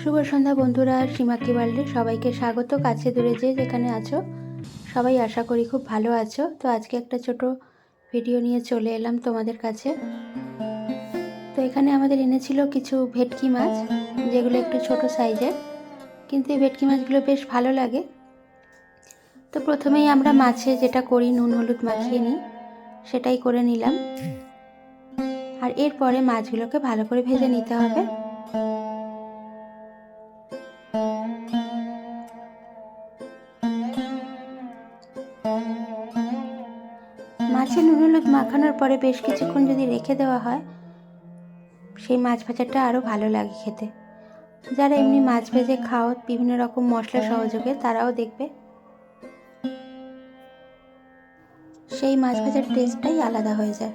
শুভ সন্ধ্যা বন্ধুরা, সীমাকি ওয়ার্ল্ডে সবাইকে স্বাগত। কাছে দূরে যে যেখানে আছো, সবাই আশা করি খুব ভালো আছো। তো আজকে একটা ছোট ভিডিও নিয়ে চলে এলাম তোমাদের কাছে। তো এখানে আমাদের এনেছিল কিছু ভেটকি মাছ, যেগুলো একটু ছোট সাইজের কিন্তু এই ভেটকি মাছগুলো বেশ ভালো লাগে। তো প্রথমেই আমরা মাছে যেটা করি, নুন, হলুদ মাখিয়ে নিই, সেটাই করে নিলাম। আর এরপরে মাছগুলোকে ভালো করে ভেজে নিতে হবে। মাখানোর পরে বেশ কিছুক্ষণ যদি রেখে দেওয়া হয়, সেই মাছ ভাজাটা আরও ভালো লাগে খেতে। যারা এমনি মাছ ভেজে খাও, বিভিন্ন রকম মশলা সহযোগে তারাও দেখবে। সেই মাছ ভাজার টেস্টটাই আলাদা হয়ে যায়।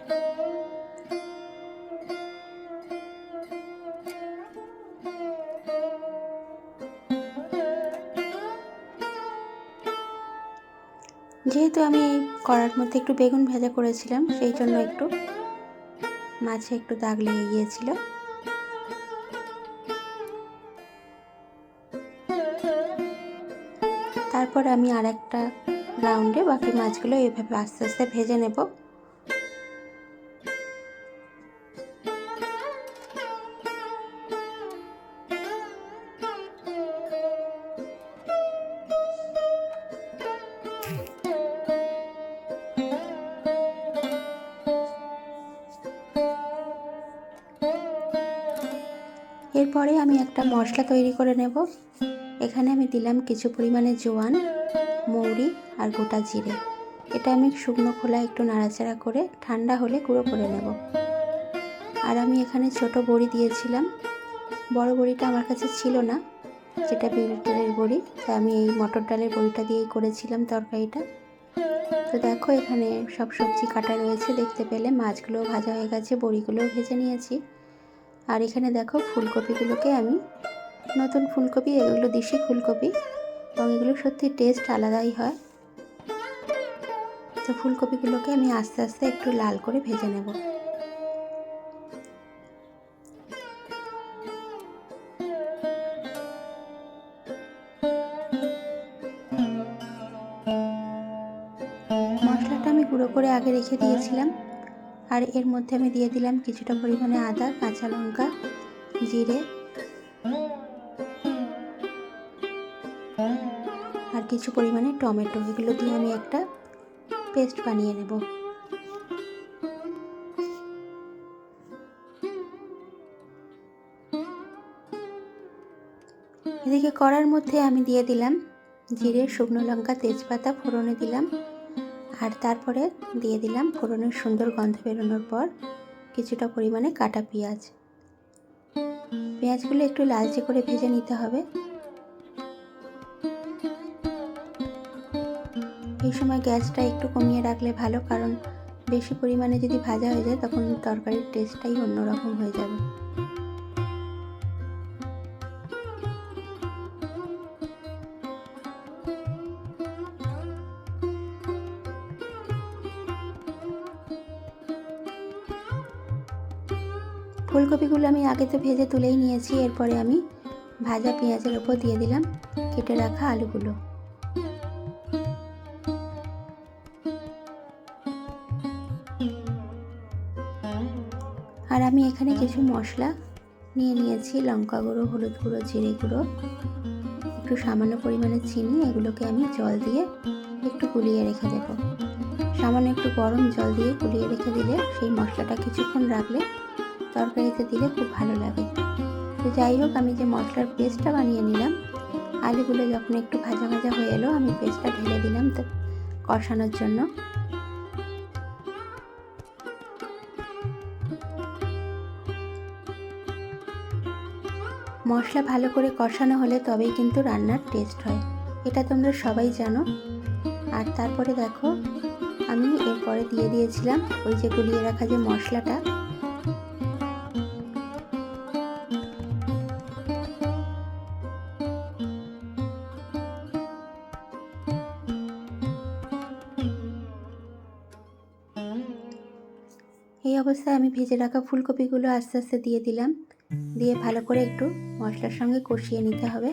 যেহেতু আমি এই কড়ার মধ্যে একটু বেগুন ভেজা করেছিলাম, সেই জন্য একটু মাছে একটু দাগ লেগে গিয়েছিল। তারপর আমি আর একটা রাউন্ডে বাকি মাছগুলো এভাবে আস্তে আস্তে ভেজে নেব। এরপরে আমি একটা মশলা তৈরি করে নেব। এখানে আমি দিলাম কিছু পরিমাণে জোয়ান, মৌরি আর গোটা জিরে। এটা আমি শুকনো খোলা একটু নাড়াচাড়া করে ঠান্ডা হলে গুঁড়ো করে নেব। আর আমি এখানে ছোট বড়ি দিয়েছিলাম। বড় বড়িটা আমার কাছে ছিল না, যেটা বিউলির ডালের বড়ি, তাই আমি এই মটর ডালের বড়িটা দিয়েই করেছিলাম তরকারিটা। তো দেখো, এখানে সব সবজি কাটা রয়েছে। দেখতে পেলে মাছগুলোও ভাজা হয়ে গেছে, বড়িগুলোও ভেজে নিয়েছি। আর এখানে দেখো ফুলকপিগুলোকে আমি নতুন ফুলকপি, এগুলো দেশি ফুলকপি এবং এগুলো সত্যি টেস্ট আলাদাই হয়। তো ফুলকপিগুলোকে আমি আস্তে আস্তে একটু লাল করে ভেজে নেব। মশলাটা আমি গুঁড়ো করে আগে রেখে দিয়েছিলাম। আর এর মধ্যে আমি দিয়ে দিলাম কিছুটা পরিমাণে আদা, কাঁচা লঙ্কা, জিরে আর কিছু পরিমাণে টমেটো। এগুলো দিয়ে আমি একটা পেস্ট বানিয়ে নেব। এদিকে কড়ার মধ্যে আমি দিয়ে দিলাম জিরে, শুকনো লঙ্কা, তেজপাতা, ফোড়নে দিলাম। আর তারপরে দিয়ে দিলাম ফোড়নের সুন্দর গন্ধ বেরোনোর পর কিছুটা পরিমাণে কাটা পেঁয়াজ। পেঁয়াজগুলো একটু লালচে করে ভেজে নিতে হবে। এই সময় গ্যাসটা একটু কমিয়ে রাখলে ভালো, কারণ বেশি পরিমাণে যদি ভাজা হয়ে যায় তখন তরকারির টেস্টটাই অন্যরকম হয়ে যাবে। ফুলকপিগুলো আমি আগে তো ভেজে তুলেই নিয়েছি, এরপরে আমি ভাজা পেঁয়াজের ওপর দিয়ে দিলাম কেটে রাখা আলুগুলো। আর আমি এখানে কিছু মশলা নিয়ে নিয়েছি, লঙ্কা গুঁড়ো, হলুদ গুঁড়ো, জিরে গুঁড়ো, একটু সামান্য পরিমাণে চিনি, এগুলোকে আমি জল দিয়ে একটু গুলিয়ে রেখে দেব। সামান্য একটু গরম জল দিয়ে গুলিয়ে রেখে দিলে সেই মশলাটা কিছুক্ষণ রাখলে তরকারিতে দিলে খুব ভালো লাগে। তো যাই হোক, আমি যে মশলার পেস্টটা বানিয়ে নিলাম, আলুগুলো যখন একটু ভাজা ভাজা হয়ে এলো, আমি পেস্টটা ঢেলে দিলাম তো কষানোর জন্য। মশলা ভালো করে কষানো হলে তবেই কিন্তু রান্নার টেস্ট হয়। এটা তোমরা সবাই জানো। আর তারপরে দেখো, আমি এরপরে দিয়ে দিয়েছিলাম ওই যে গুলিয়ে রাখা যে মশলাটা এই অবস্থায় আমি ভেজে রাখা ফুলকপিগুলো আস্তে আস্তে দিয়ে দিলাম। দিয়ে ভালো করে একটু মশলার সঙ্গে কষিয়ে নিতে হবে।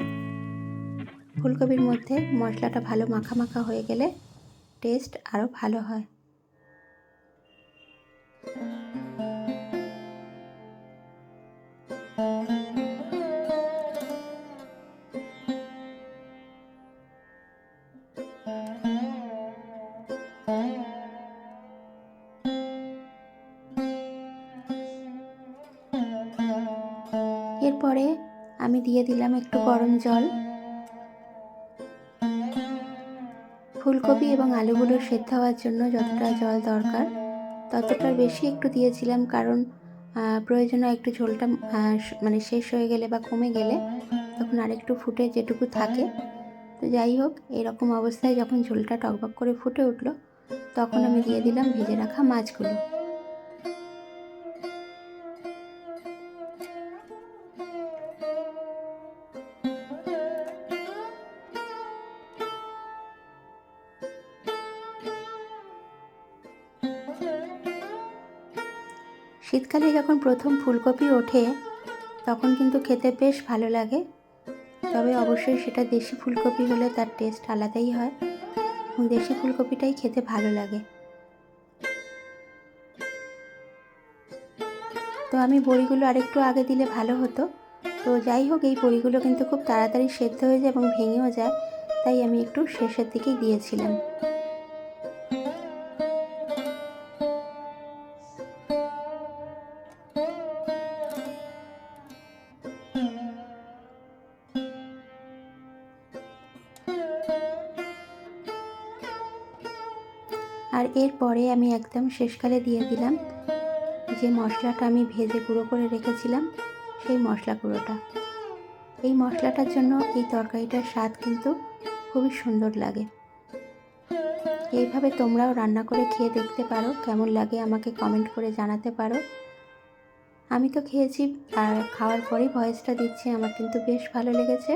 ফুলকপির মধ্যে মশলাটা ভালো মাখা মাখা হয়ে গেলে টেস্ট আরও ভালো হয়। এরপরে আমি দিয়ে দিলাম একটু গরম জল। ফুলকপি এবং আলুগুলো সেদ্ধ হওয়ার জন্য যতটা জল দরকার, ততটা বেশি একটু দিয়েছিলাম কারণ প্রয়োজনে একটু ঝোলটা মানে শেষ হয়ে গেলে বা কমে গেলে তখন আরেকটু ফুটে যেটুকু থাকে। তো যাই হোক, এরকম অবস্থায় যখন ঝোলটা টকবক করে ফুটে উঠল, তখন আমি দিয়ে দিলাম ভেজে রাখা মাছগুলো। শীতকালে যখন প্রথম ফুলকপি ওঠে, তখন কিন্তু খেতে বেশ ভালো লাগে। তবে অবশ্যই সেটা দেশি ফুলকপি হলে তার টেস্ট আলাদাই হয় এবং দেশি ফুলকপিটাই খেতে ভালো লাগে। তো আমি বড়িগুলো আরেকটু আগে দিলে ভালো হতো। তো যাই হোক, এই বড়িগুলো কিন্তু খুব তাড়াতাড়ি সেদ্ধ হয়ে যায় এবং ভেঙেও যায়, তাই আমি একটু শেষের দিকেই দিয়েছিলাম। আর এরপরে আমি একদম শেষকালে দিয়ে দিলাম যে মশলাটা আমি ভেজে গুঁড়ো করে রেখেছিলাম, সেই মশলা গুঁড়োটা। এই মশলাটার জন্য এই তরকারিটার স্বাদ কিন্তু খুবই সুন্দর লাগে। এইভাবে তোমরাও রান্না করে খেয়ে দেখতে পারো, কেমন লাগে আমাকে কমেন্ট করে জানাতে পারো। আমি তো খেয়েছি আর খাওয়ার পরেই ভয়েসটা দিচ্ছি, আমার কিন্তু বেশ ভালো লেগেছে।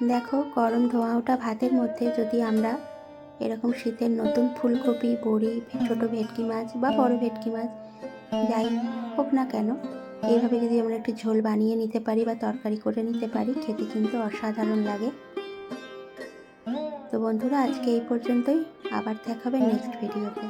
দেখো, গরম ধোঁয়া ওঠা ভাতের মধ্যে যদি আমরা এরকম শীতের নতুন ফুলকপি, বড়ি ছোট ভেটকি মাছ বা বড় ভেটকি মাছ, যাই হোক না কেন, এইভাবে যদি আমরা একটু ঝোল বানিয়ে নিতে পারি বা তরকারি করে নিতে পারি, খেতে কিন্তু অসাধারণ লাগে। তো বন্ধুরা, আজকে এই পর্যন্তই। আবার দেখাবে নেক্সট ভিডিওতে